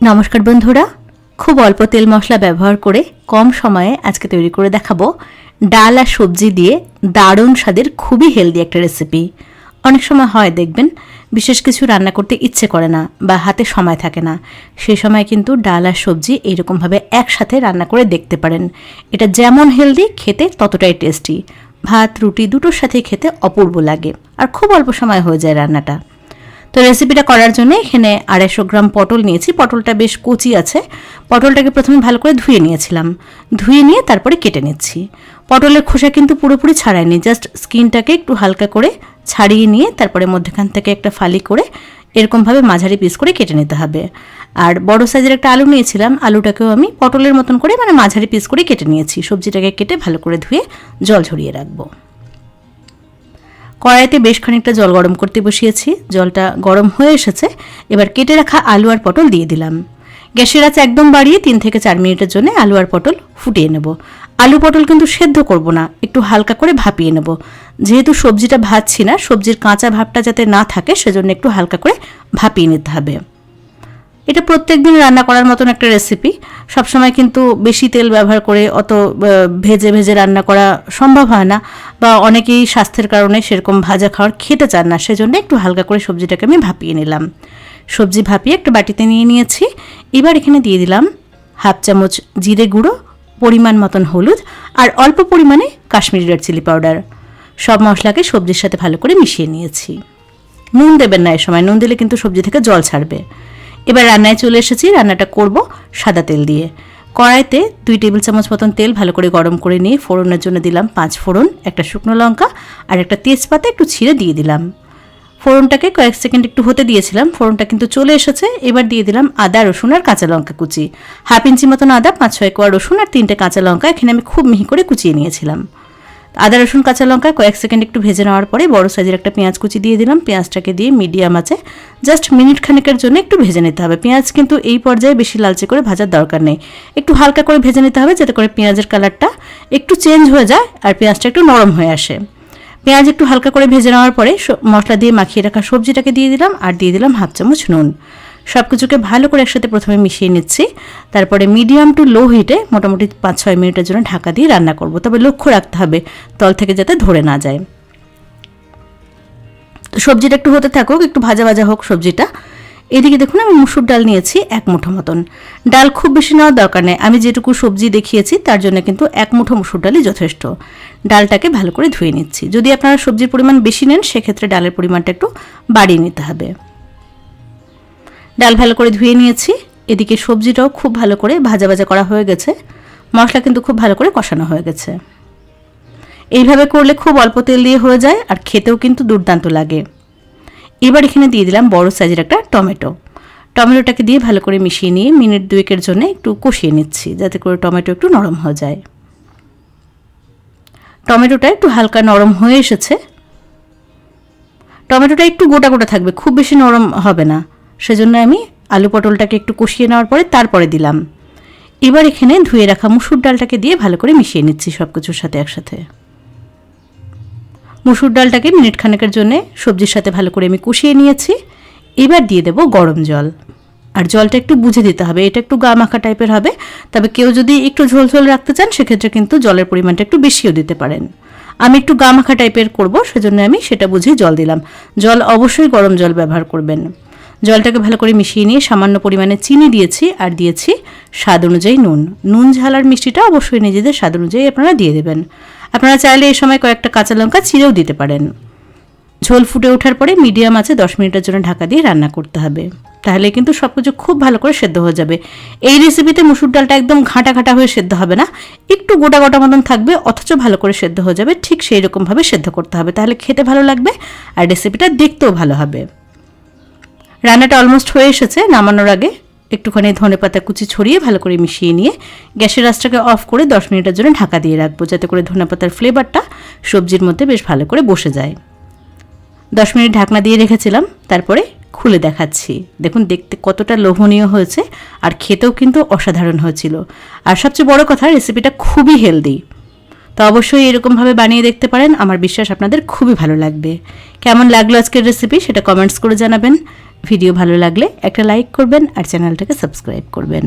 নমস্কার বন্ধুরা, খুব অল্প তেল মশলা ব্যবহার করে কম সময়ে আজকে তৈরি করে দেখাবো ডাল আর সবজি দিয়ে দারুণ স্বাদের খুবই হেলদি একটা রেসিপি অনেক সময় হয়, দেখবেন, বিশেষ কিছু রান্না করতে ইচ্ছে করে না বা হাতে সময় থাকে না। সেই সময় কিন্তু ডাল আর সবজি এইরকমভাবে একসাথে রান্না করে দেখতে পারেন। এটা যেমন হেলদি খেতে ততটাই টেস্টি ভাত, রুটি দুটোর সাথেই খেতে অপূর্ব লাগে। আর খুব অল্প সময় হয়ে যায় রান্নাটা। তো রেসিপিটা করার জন্য এখানে আড়াইশো গ্রাম পটল নিয়েছি। পটলটা বেশ কচি আছে। পটলটাকে প্রথমে ভালো করে ধুয়ে নিয়েছিলাম। ধুয়ে নিয়ে তারপরে কেটে নিচ্ছি। পটলের খোসা কিন্তু পুরোপুরি ছাড়ায়নি জাস্ট স্কিনটাকে একটু হালকা করে ছাড়িয়ে নিয়ে তারপরে মধ্যখান থেকে একটা ফালি করে এরকমভাবে মাঝারি পিস করে কেটে নিতে হবে। আর বড় সাইজের একটা আলু নিয়েছিলাম, আলুটাকেও আমি পটলের মতন করে মানে মাঝারি পিস করে কেটে নিয়েছি। সবজিটাকে কেটে ভালো করে ধুয়ে জল ঝরিয়ে রাখব। কড়াইতে বেশ খানিকটা জল গরম করতে বসিয়েছি। জলটা গরম হয়ে এসেছে। এবার কেটে রাখা আলু আর পটল দিয়ে দিলাম। গ্যাসের আঁচ একদম বাড়িয়ে তিন থেকে চার মিনিটের জন্য আলু আর পটল ফুটিয়ে নেব। আলু পটল কিন্তু সেদ্ধ করব না, একটু হালকা করে ভাপিয়ে নেব। যেহেতু সবজিটা ভাজছি না, সবজির কাঁচা ভাবটা যাতে না থাকে, সেজন্য একটু হালকা করে ভাপিয়ে নিতে হবে। এটা প্রত্যেক দিন রান্না করার মতন একটা রেসিপি সবসময় কিন্তু বেশি তেল ব্যবহার করে অত ভেজে ভেজে রান্না করা সম্ভব হয় না বা অনেকেই স্বাস্থ্যের কারণে সেরকম ভাজা খাওয়ার খেতে চান না, সেজন্য একটু হালকা করে সবজিটাকে আমি ভাপিয়ে নিলাম। সবজি ভাপিয়ে একটা বাটিতে নিয়ে নিয়েছি। এবার এখানে দিয়ে দিলাম হাফ চামচ জিরে গুঁড়ো, পরিমাণ মতন হলুদ আর অল্প পরিমাণে কাশ্মীরি রেড চিলি পাউডার সব মশলাকে সবজির সাথে ভালো করে মিশিয়ে নিয়েছি। নুন দেবেন না এ সময়, নুন দিলে কিন্তু সবজি থেকে জল ছাড়বে। এবার রান্নায় চলে এসেছি, রান্নাটা করব সাদা তেল দিয়ে। কড়াইতে দুই টেবিল চামচ মতন তেল ভালো করে গরম করে নিয়ে ফোড়নের জন্য দিলাম পাঁচ ফোড়ন, একটা শুকনো লঙ্কা আর একটা তেজপাতা একটু ছিঁড়ে দিয়ে দিলাম। ফোড়নটাকে কয়েক সেকেন্ড একটু হতে দিয়েছিলাম, ফোড়নটা কিন্তু চলে এসেছে। এবার দিয়ে দিলাম আদা, রসুন আর কাঁচা লঙ্কা কুচি। হাফ ইঞ্চি মতন আদা পাঁচ ছয় কোয়া রসুন আর তিনটে কাঁচা লঙ্কা এখানে আমি খুব মিহি করে কুচিয়ে নিয়েছিলাম। আদা, রসুন, কাঁচা লঙ্কা কয়েক সেকেন্ড একটু ভেজে নেওয়ার পরে বড় সাইজের একটা পেঁয়াজ কুচি দিয়ে দিলাম। পেঁয়াজটাকে দিয়ে মিডিয়াম আছে। জাস্ট মিনিট খানিকের জন্য একটু ভেজে নিতে হবে। পেঁয়াজ কিন্তু এই পর্যায়ে বেশি লালচে করে ভাজার দরকার নেই। একটু হালকা করে ভেজে নিতে হবে যাতে করে পেঁয়াজের কালারটা একটু চেঞ্জ হয়ে যায় আর পেঁয়াজটা একটু নরম হয়ে আসে। পেঁয়াজ একটু হালকা করে ভেজে নেওয়ার পরে মশলা দিয়ে মাখিয়ে রাখা সবজিটাকে দিয়ে দিলাম আর দিয়ে দিলাম হাফ চামচ নুন। সব কিছুকে ভালো করে একসাথে প্রথমে মিশিয়ে নিচ্ছি। তারপরে মিডিয়াম টু লো হিটে মোটামুটি পাঁচ ছয় মিনিটের জন্য ঢাকা দিয়ে রান্না করব। তবে লক্ষ্য রাখতে হবে তল থেকে যাতে ধরে না যায়। তো সবজিটা একটু হতে থাকুক, একটু ভাজা ভাজা হোক সবজিটা। এদিকে দেখুন আমি মুসুর ডাল নিয়েছি এক মুঠো মতন। ডাল খুব বেশি নেওয়ার দরকার নেই। আমি যেটুকু সবজি দেখিয়েছি, তার জন্য কিন্তু এক মুঠো মুসুর ডালই যথেষ্ট। ডালটাকে ভালো করে ধুয়ে নিচ্ছি। যদি আপনারা সবজির পরিমাণ বেশি নেন, সেক্ষেত্রে ডালের পরিমাণটা একটু বাড়িয়ে নিতে হবে। ডাল ভালো করে ধুয়ে নিয়েছি। এদিকে সবজিটাও খুব ভালো করে ভাজা ভাজা করা হয়ে গেছে। মশলা কিন্তু খুব ভালো করে কষানো হয়ে গেছে। এইভাবে করলে খুব অল্প তেল দিয়ে হয়ে যায় আর খেতেও কিন্তু দুর্দান্ত লাগে। এবার এখানে দিয়ে দিলাম বড় সাইজের একটা টমেটো। টমেটোটাকে দিয়ে ভালো করে মিশিয়ে নিয়ে মিনিট দুয়েকের জন্য একটু কষিয়ে নিচ্ছি যাতে করে টমেটো একটু নরম হয়ে যায়। টমেটোটা একটু হালকা নরম হয়ে এসেছে। টমেটোটা একটু গোটা গোটা থাকবে, খুব বেশি নরম হবে না। সেজন্য আমি আলু পটলটাকে একটু কষিয়ে নেওয়ার পরে তারপরে দিলাম। এবার এখানে ধুয়ে রাখা মুসুর ডালটাকে দিয়ে ভালো করে মিশিয়ে নিচ্ছি সব কিছুর সাথে একসাথে। মুসুর ডালটাকে মিনিট খানেকের জন্য সবজির সাথে ভালো করে আমি কষিয়ে নিয়েছি। এবার দিয়ে দেব গরম জল। আর জলটা একটু বুঝে দিতে হবে, এটা একটু গা মাখা টাইপের হবে। তবে কেউ যদি একটু ঝোল ঝোল রাখতে চান, সেক্ষেত্রে কিন্তু জলের পরিমাণটা একটু বেশিও দিতে পারেন। আমি একটু গা মাখা টাইপের করব, সেজন্য আমি সেটা বুঝেই জল দিলাম। জল অবশ্যই গরম জল ব্যবহার করবেন। জলটাকে ভালো করে মিশিয়ে নিয়ে সামান্য পরিমাণে চিনি দিয়েছি আর দিয়েছি স্বাদ অনুযায়ী নুন। নুন ঝালার মিষ্টিটা অবশ্যই নিজেদের স্বাদ অনুযায়ী আপনারা দিয়ে দেবেন। আপনারা চাইলে এই সময় কয়েকটা কাঁচা লঙ্কা চিরেও দিতে পারেন। ঝোল ফুটে ওঠার পরে মিডিয়াম আছে দশ মিনিটের জন্য ঢাকা দিয়ে রান্না করতে হবে। তাহলে কিন্তু সব কিছু খুব ভালো করে সেদ্ধ হয়ে যাবে। এই রেসিপিতে মুসুর ডালটা একদম ঘাঁটা ঘাঁটা হয়ে সেদ্ধ হবে না। একটু গোটা গোটা মতন থাকবে, অথচ ভালো করে সেদ্ধ হয়ে যাবে, ঠিক সেই রকমভাবে সেদ্ধ করতে হবে। তাহলে খেতে ভালো লাগবে আর রেসিপিটা দেখতেও ভালো হবে। রান্নাটা অলমোস্ট হয়ে এসেছে, নামানোর আগে একটুখানি ধনে পাতা কুচি ছড়িয়ে ভালো করে মিশিয়ে নিয়ে গ্যাসের রাসটাকে অফ করে দশ মিনিটের জন্য ঢাকা দিয়ে রাখব, যাতে করে ধনে পাতার ফ্লেভারটা সবজির মধ্যে বেশ ভালো করে বসে যায়। দশ মিনিট ঢাকনা দিয়ে রেখেছিলাম, তারপরে খুলে দেখাচ্ছি। দেখুন, দেখতে কতটা লোভনীয় হয়েছে আর খেতেও কিন্তু অসাধারণ হয়েছিল। আর সবচেয়ে বড় কথা রেসিপিটা খুবই হেলদি তো অবশ্যই এরকমভাবে বানিয়ে দেখতে পারেন, আমার বিশ্বাস আপনাদের খুবই ভালো লাগবে। কেমন লাগল আজকের রেসিপি সেটা কমেন্টস করে জানাবেন। ভিডিও ভালো লাগলে একটা লাইক করবেন আর চ্যানেলটাকে সাবস্ক্রাইব করবেন।